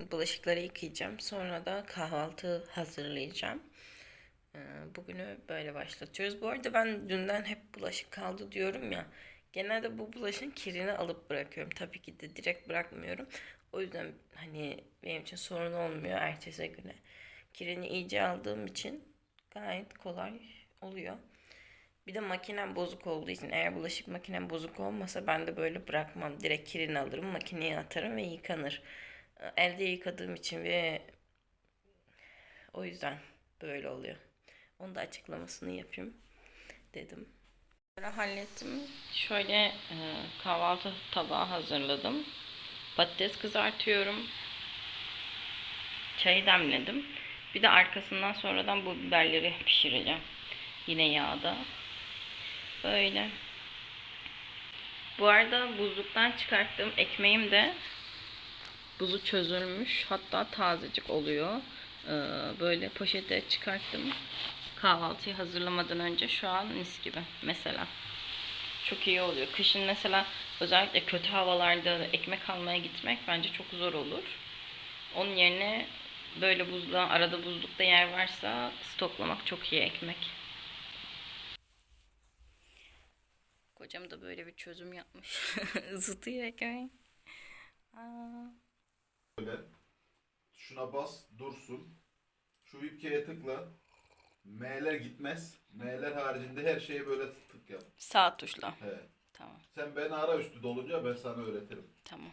Bulaşıkları yıkayacağım. Sonra da kahvaltı hazırlayacağım. Ee, Bugünü böyle başlatıyoruz. Bu arada ben dünden hep bulaşık kaldı diyorum ya. Genelde bu bulaşın kirini alıp bırakıyorum. Tabii ki de direkt bırakmıyorum. O yüzden hani benim için sorun olmuyor ertesi güne. Kirini iyice aldığım için gayet kolay oluyor. Bir de makinem bozuk olduğu için eğer bulaşık makinem bozuk olmasa ben de böyle bırakmam. Direkt kirini alırım, makineye atarım ve yıkanır. Elde yıkadığım için ve o yüzden böyle oluyor. Onu da açıklamasını yapayım dedim. Böyle hallettim. Şöyle e, kahvaltı tabağı hazırladım. Patates kızartıyorum. Çayı demledim. Bir de arkasından sonradan bu biberleri pişireceğim. Yine yağda. Böyle. Bu arada buzluktan çıkarttığım ekmeğim de buzu çözülmüş. Hatta tazecik oluyor. Ee, böyle poşete çıkarttım. Kahvaltıyı hazırlamadan önce şu an mis gibi mesela. Çok iyi oluyor. Kışın mesela özellikle kötü havalarda ekmek almaya gitmek bence çok zor olur. Onun yerine böyle buzluğa, arada buzlukta yer varsa stoklamak çok iyi ekmek. Kocam da böyle bir çözüm yapmış. Isıtıyor ekmeği. Aa. Böyle. Şuna bas dursun. Şu ülkeye tıkla. M'ler gitmez. M'ler haricinde her şeye böyle tık yap. Sağ tuşla. He. Tamam. Sen beni ara üstü dolunca ben sana öğretirim. Tamam.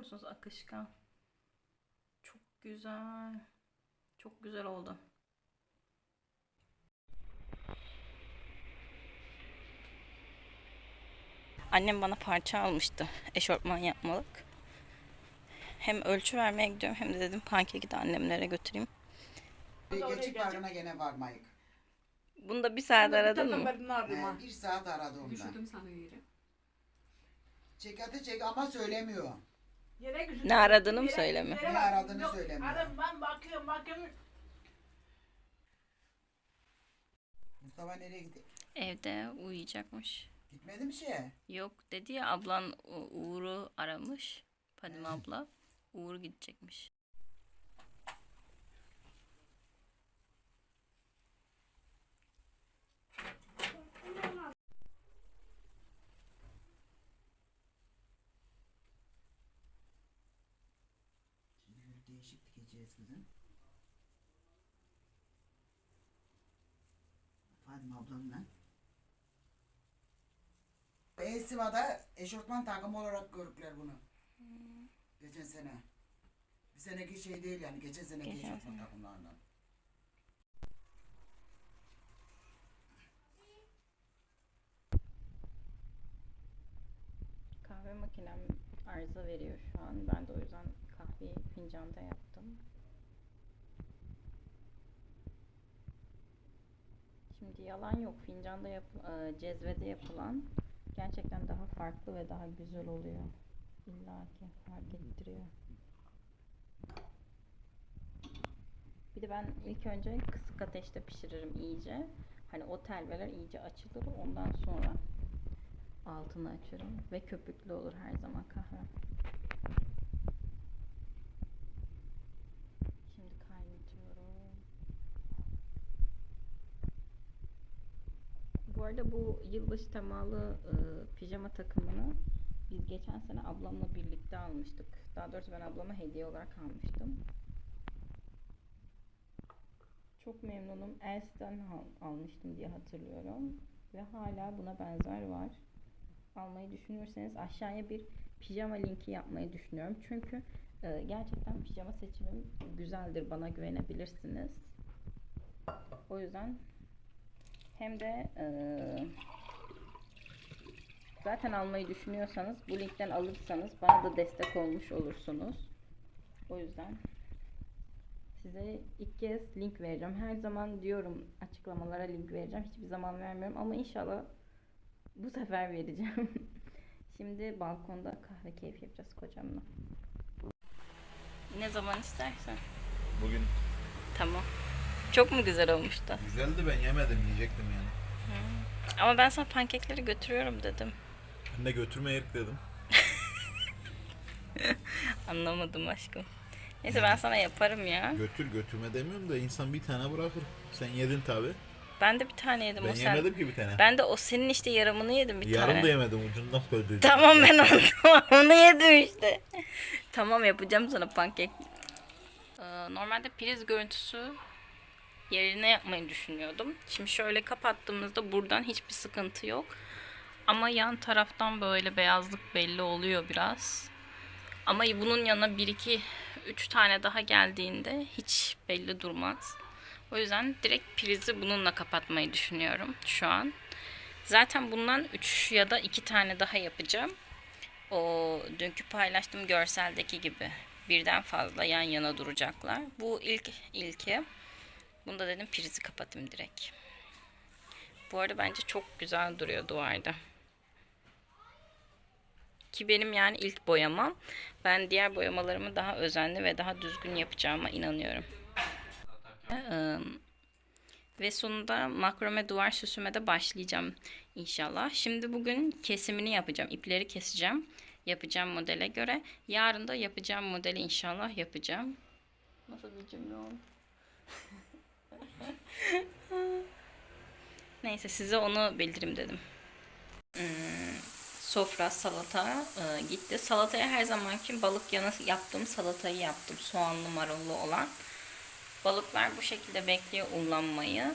Musunuz akışkan? Çok güzel. Çok güzel oldu. Annem bana parça almıştı. Eşortman yapmalık. Hem ölçü vermeye gidiyorum hem de dedim pankeki de annemlere götüreyim. Geçik parkına gene varmayık. Bunu da bir saat aradın mı? He, bir saat aradı ondan. Düşürdüm sana yeri. Çekatı çek ama söylemiyor. Yere düşürdüm. Ne aradığını mı söyleme? Ne aradığını söylemiyor. Adam ben bakıyorum bakıyorum. Mustafa nereye gitti? Evde uyuyacakmış. Gitmedi mi şeye? Yok dedi ya ablan U- Uğur'u aramış. Fadime abla. Uğur gidecekmiş. Şimdi bir değişik dikeceğiz kızım. Fadime ablamla. Esiva'da eşofman takımı olarak gördüler bunu. Geçen sene. Bir seneki şey değil yani. Geçen seneki Geçen eşofman sene. takımlarından. Kahve makinem arıza veriyor şu an. Ben de o yüzden kahveyi fincanda yaptım. Şimdi yalan yok. Fincanda yap e, cezvede yapılan gerçekten daha farklı ve daha güzel oluyor. İlla ki fark ettiriyor. Bir de ben ilk önce kısık ateşte pişiririm iyice. Hani o telveler iyice açılır. Ondan sonra altını açarım ve köpüklü olur her zaman kahve. Şimdi kaynatıyorum. Bu arada bu yılbaşı temalı e, pijama takımını biz geçen sene ablamla birlikte almıştık. Daha doğrusu ben ablama hediye olarak almıştım. Çok memnunum. Els'ten al- almıştım diye hatırlıyorum. Ve hala buna benzer var. Almayı düşünürseniz aşağıya bir pijama linki yapmayı düşünüyorum. Çünkü e, gerçekten pijama seçimim güzeldir. Bana güvenebilirsiniz. O yüzden hem de e, zaten almayı düşünüyorsanız bu linkten alırsanız bana da destek olmuş olursunuz. O yüzden size ilk kez link vereceğim. Her zaman diyorum açıklamalara link vereceğim. Hiçbir zaman vermiyorum ama inşallah bu sefer vereceğim. Şimdi balkonda kahve keyfi yapacağız kocamla. Ne zaman istersen. Bugün Tamam. Çok mu güzel olmuştu? güzeldi ben yemedim yiyecektim yani. Ama ben sana pankekleri götürüyorum dedim. Ben de götürmeyek dedim. Anlamadım aşkım. Neyse ben sana yaparım ya. Götür götürme demiyorum da insan bir tane bırakır. Sen yedin tabi. Ben de bir tane yedim. Ben o sen... yemedim ki bir tane. Ben de o senin işte yaramını yedim bir Yarım tane. da yemedim ucundan böldüydüm. Tamam ben onu tamamını yedim işte. tamam yapacağım sana pankek. Ee, normalde priz görüntüsü yerine yapmayı düşünüyordum. Şimdi şöyle kapattığımızda buradan hiçbir sıkıntı yok. Ama yan taraftan böyle beyazlık belli oluyor biraz. Ama bunun yanına 1 2 3 tane daha geldiğinde hiç belli durmaz. O yüzden direkt prizi bununla kapatmayı düşünüyorum şu an. Zaten bundan 3 ya da 2 tane daha yapacağım. O dünkü paylaştığım görseldeki gibi birden fazla yan yana duracaklar. Bu ilk ilki. Bunda dedim prizi kapatayım direkt. Bu arada bence çok güzel duruyor duvarda. Ki benim yani ilk boyamam. Ben diğer boyamalarımı daha özenli ve daha düzgün yapacağıma inanıyorum. Ve sonunda makrome duvar süsüme de başlayacağım inşallah. Şimdi bugün kesimini yapacağım. İpleri keseceğim. Yapacağım modele göre. Yarın da yapacağım modeli inşallah yapacağım. Nasıl bir cümle oldu? Neyse size onu bildirim dedim. Hmm, sofra, salata e, gitti. Salataya her zamanki balık yanı yaptığım salatayı yaptım. Soğanlı marullu olan. Balıklar bu şekilde bekliyor unlanmayı.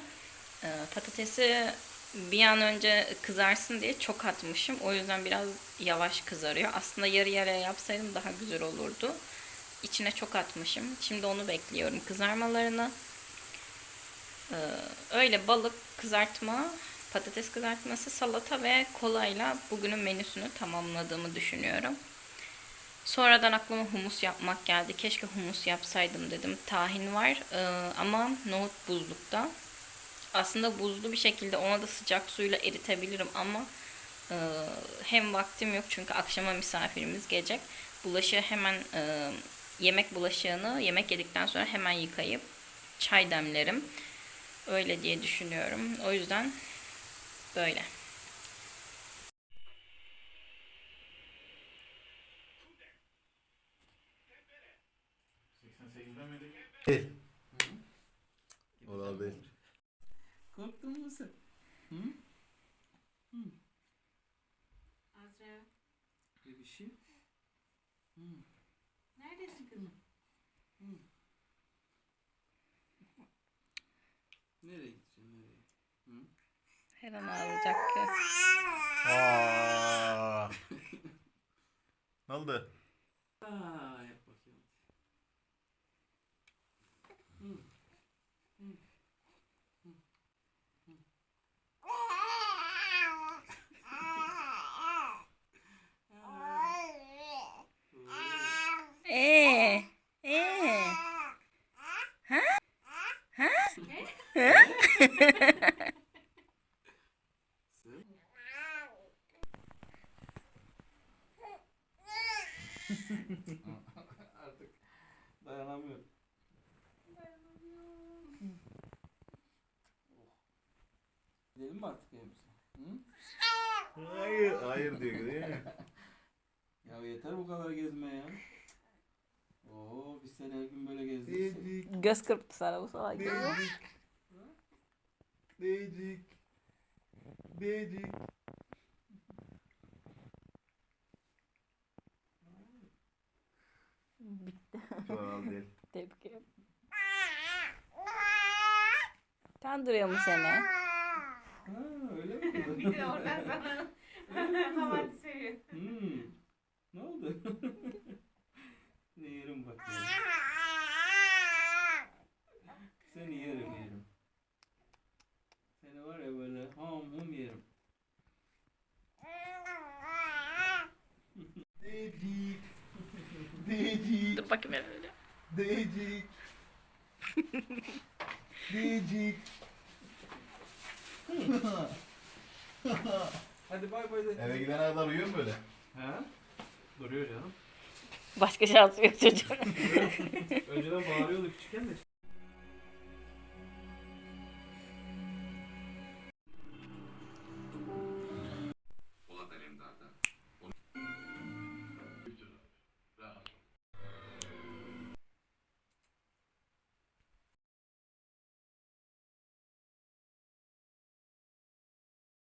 Ee, patatesi bir an önce kızarsın diye çok atmışım. O yüzden biraz yavaş kızarıyor. Aslında yarı yarıya yapsaydım daha güzel olurdu. İçine çok atmışım. Şimdi onu bekliyorum kızarmalarını. Ee, öyle balık kızartma, patates kızartması, salata ve kolayla bugünün menüsünü tamamladığımı düşünüyorum. Sonradan aklıma humus yapmak geldi. Keşke humus yapsaydım dedim. Tahin var ee, ama nohut buzlukta. Aslında buzlu bir şekilde ona da sıcak suyla eritebilirim ama e, hem vaktim yok çünkü akşama misafirimiz gelecek. Bulaşığı hemen yemek bulaşığını yemek yedikten sonra hemen yıkayıp çay demlerim. Öyle diye düşünüyorum. O yüzden böyle. Değil. O da değil. Korktun mu sen? Hı? Azra. Bebişim. Neredesin kızım? Nereye gideceksin nereye? Hı? Her an ağlayacak ki. Aa. ne oldu? Aa, yap bakayım. Hı. Hı. Hı. Hı. Ee, ee. Ha? Ha? Sen- Artık dayanamıyorum. Gidelim mi artık evimize? Hı? Hayır, hayır diyor değil mi? Ya yeter bu kadar gezme ya. Oo biz seni her gün böyle gezdirsek. Göz kırptı sana bu salak. Değdik. Dedi. Bitti. Çoğal değil. Ederim. Kandırıyor mu seni? Ha öyle mi? Bir de oradan sana havadis veriyor. Hmm. Ne oldu? ne yerim bak. Seni yerim yerim. Seni var ya böyle ham hum yerim. Dedi. Dedi. Dur bakayım ben öyle. Dedi. Dedi. Hadi bay bay de. Eve gidene kadar uyuyor mu böyle? Ha? Duruyor canım. Başka şansı yok çocuğun. Önceden bağırıyordu küçükken de